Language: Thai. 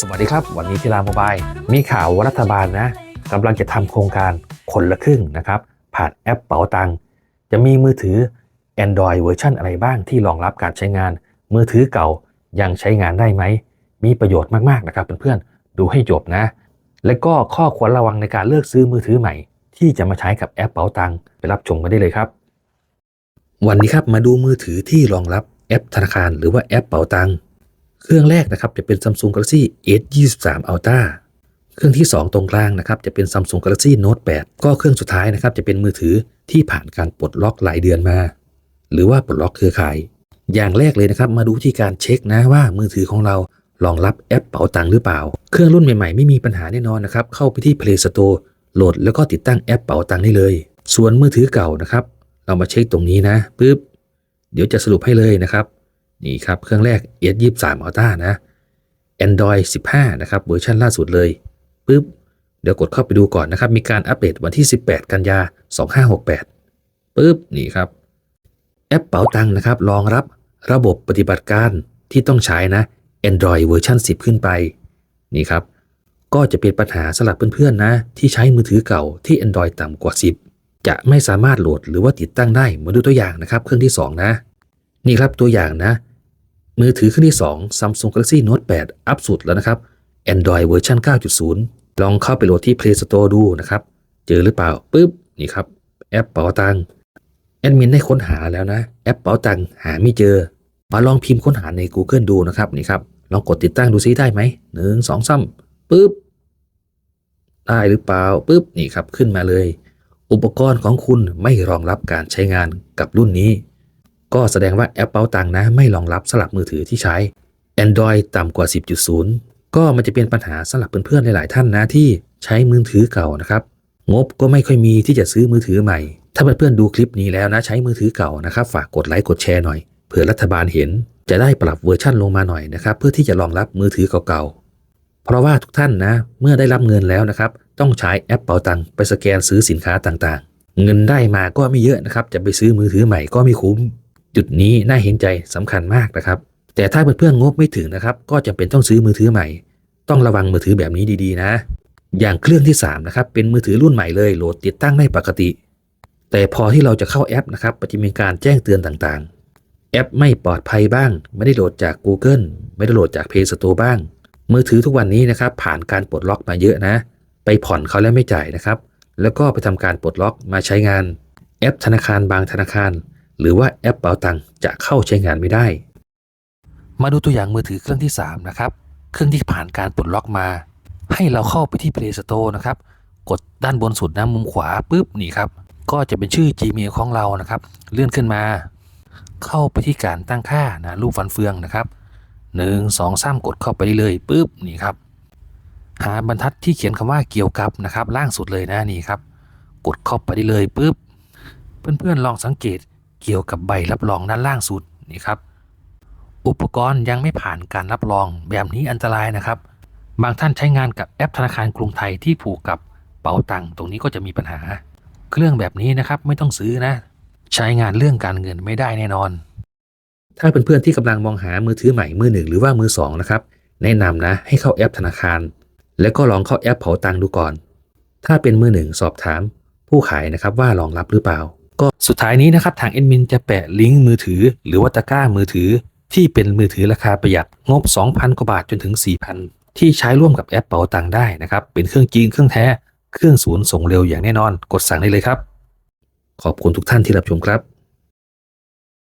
สวัสดีครับ วันนี้ที่รามบาย มีข่าวว่ารัฐบาลนะกำลังจะทำโครงการคนละครึ่งนะครับ ผ่านแอปเป๋าตังค์จะมีมือถือ Android เวอร์ชันอะไรบ้างที่รองรับการใช้งาน มือถือเก่ายังใช้งานได้ไหม มีประโยชน์มากๆนะครับเพื่อนๆดูให้จบนะ และก็ข้อควรระวังในการเลือกซื้อมือถือใหม่ ที่จะมาใช้กับแอปเป๋าตังค์ไปรับชมกันได้เลยครับ วันนี้ครับมาดูมือถือที่รองรับแอปธนาคารหรือว่าแอปเป๋าตังค์ เครื่องแรกนะครับจะเป็น Samsung Galaxy S23 Ultra เครื่องที่ 2 ตรงกลางนะครับจะเป็น Samsung Galaxy Note 8 ก็เครื่องสุดท้ายนะครับจะเป็นมือถือที่ผ่านการปลดล็อกหลายเดือนมา หรือว่าปลดล็อกเครือข่าย อย่างแรกเลยนะครับมาดูที่การเช็คนะว่ามือถือของเรารองรับแอปเป๋าตังค์หรือเปล่า เครื่องรุ่นใหม่ๆ ไม่มีปัญหาแน่นอนนะครับเข้าไปที่ Play Store โหลดแล้วก็ติดตั้งแอปเป๋าตังค์ได้เลย ส่วนมือถือเก่านะครับ เรามาเช็คตรงนี้นะปึ๊บเดี๋ยวจะสรุปให้เลยนะครับ นี่ครับเครื่องแรก S23 Ultra นะ Android 15 นะครับเวอร์ชันล่าสุดเลยปึ๊บเดี๋ยวกดเข้าไปดูก่อนนะครับ มีการอัปเดตวันที่ 18 กันยา 2568ปึ๊บนี่ครับ แอปเป๋าตังค์นะครับรองรับระบบปฏิบัติการที่ต้องใช้นะ Android เวอร์ชัน10 ขึ้นไป นี่ครับ ก็จะเป็นปัญหาสำหรับเพื่อนๆนะ ที่ใช้มือถือเก่าที่ Android ต่ำกว่า 10 จะไม่สามารถโหลดหรือว่าติดตั้งได้มาดูตัวอย่างนะครับ เครื่องที่ 2 นะ นี่ครับตัวอย่างนะ มือถือเครื่องที่ 2 Samsung Galaxy Note 8 อัปสุดแล้วนะครับ Android เวอร์ชัน9.0 ลองเข้าไปโหลดที่ Play Store ดูนะครับ เจอหรือเปล่าปึ๊บ นี่ครับ แอปเป๋าตังแอดมินได้ค้นหาแล้วนะ แอปเป๋าตังหาไม่เจอ มาลองพิมพ์ค้นหาใน Google ดูนะครับนี่ครับ ลองกดติดตั้งดูซิได้ไหมหนึ่งสองสามปึ๊บ ได้หรือเปล่าปึ๊บนี่ครับขึ้นมาเลย อุปกรณ์ของคุณไม่รองรับการใช้งานกับรุ่นนี้ ก็แสดงว่าแอปเป๋าตังนะไม่รองรับสำหรับมือถือที่ใช้ Android ต่ำกว่า 10.0 ก็มันจะเป็นปัญหาสำหรับเพื่อนๆหลายๆท่านนะที่ใช้มือถือเก่านะครับงบก็ไม่ค่อยมีที่จะซื้อมือถือใหม่ ถ้าเพื่อนๆดูคลิปนี้แล้วนะใช้มือถือเก่านะครับ ฝากกดไลค์กดแชร์หน่อยเผื่อรัฐบาลเห็น จะได้ปรับเวอร์ชั่นลงมาหน่อยนะครับ เพื่อที่จะรองรับมือถือเก่าๆ เพราะว่าทุกท่านนะเมื่อได้รับเงินแล้วนะครับ ต้องใช้แอปเป๋าตังไปสแกนซื้อสินค้าต่างๆ เงินได้มาก็ไม่เยอะนะครับ จะไปซื้อมือถือใหม่ก็ไม่คุ้ม จุดนี้น่าเห็นใจสำคัญมากนะครับ แต่ถ้าเพื่อนๆงบไม่ถึงนะครับ ก็จำเป็นต้องซื้อมือถือใหม่ ต้องระวังมือถือแบบนี้ดีๆ นะ อย่างเครื่องที่3นะครับเป็นมือถือรุ่นใหม่เลยโหลดติดตั้งได้ปกติ แต่พอที่เราจะเข้าแอปนะครับจะมีการแจ้งเตือนต่างๆ แอปไม่ปลอดภัยบ้าง ไม่ได้โหลดจาก Google ไม่ได้โหลดจาก Play Store บ้าง มือถือทุกวันนี้นะครับผ่านการปลดล็อกมาเยอะนะ ไปผ่อนเขาแล้วไม่จ่ายนะครับแล้วก็ไปทำการปลดล็อกมาใช้งานแอปธนาคารบางธนาคาร หรือว่าแอปเป๋าตังจะเข้าใช้งานไม่ได้ มาดูตัวอย่างมือถือเครื่องที่ 3 นะครับ เครื่องที่ผ่านการปลดล็อกมา ให้เราเข้าไปที่ Play Store นะครับ กดด้านบนสุดนะมุมขวาปุ๊บนี่ครับ ก็จะเป็นชื่อ Gmail ของเรานะครับ เลื่อนขึ้นมา เข้าไปที่การตั้งค่านะรูปฟันเฟืองนะครับหนึ่งสองสามกดเข้าไปเลยปุ๊บนี่ครับ หาบรรทัดที่เขียนคำว่าเกี่ยวกับนะครับ ล่างสุดเลยนะนี่ครับ กดเข้าไปได้เลยปุ๊บเพื่อนๆลองสังเกต เกี่ยวกับใบรับรองด้านล่างสุดนี่ครับ อุปกรณ์ยังไม่ผ่านการรับรองแบบนี้อันตรายนะครับ บางท่านใช้งานกับแอปธนาคารกรุงไทยที่ผูกกับเป๋าตังค์ตรงนี้ก็จะมีปัญหา เครื่องแบบนี้นะครับไม่ต้องซื้อนะ ใช้งานเรื่องการเงินไม่ได้แน่นอน ถ้าเเพื่อนๆที่กำลังมองหามือถือใหม่มือหนึ่งหรือว่ามือสองนะครับแนะนำนะให้เข้าแอปธนาคาร แล้วก็ลองเข้าแอปเป๋าตังค์ดูก่อน ถ้าเป็นมือหนึ่งสอบถามผู้ขายนะครับว่ารองรับหรือเปล่า ก็สุดท้ายนี้นะครับทางเอ็นมินจะแปะลิงก์มือถือ หรือว่าตะกร้ามือถือ ที่เป็นมือถือราคาประหยัดงบ 2,000 กว่าบาทจนถึง 4,000 ที่ใช้ร่วมกับแอปเป๋าตังได้นะครับเป็นเครื่องจริงเครื่องแท้เครื่องศูนย์ส่งเร็วอย่างแน่นอน กดสั่งได้เลยครับ ขอบคุณทุกท่านที่รับชมครับ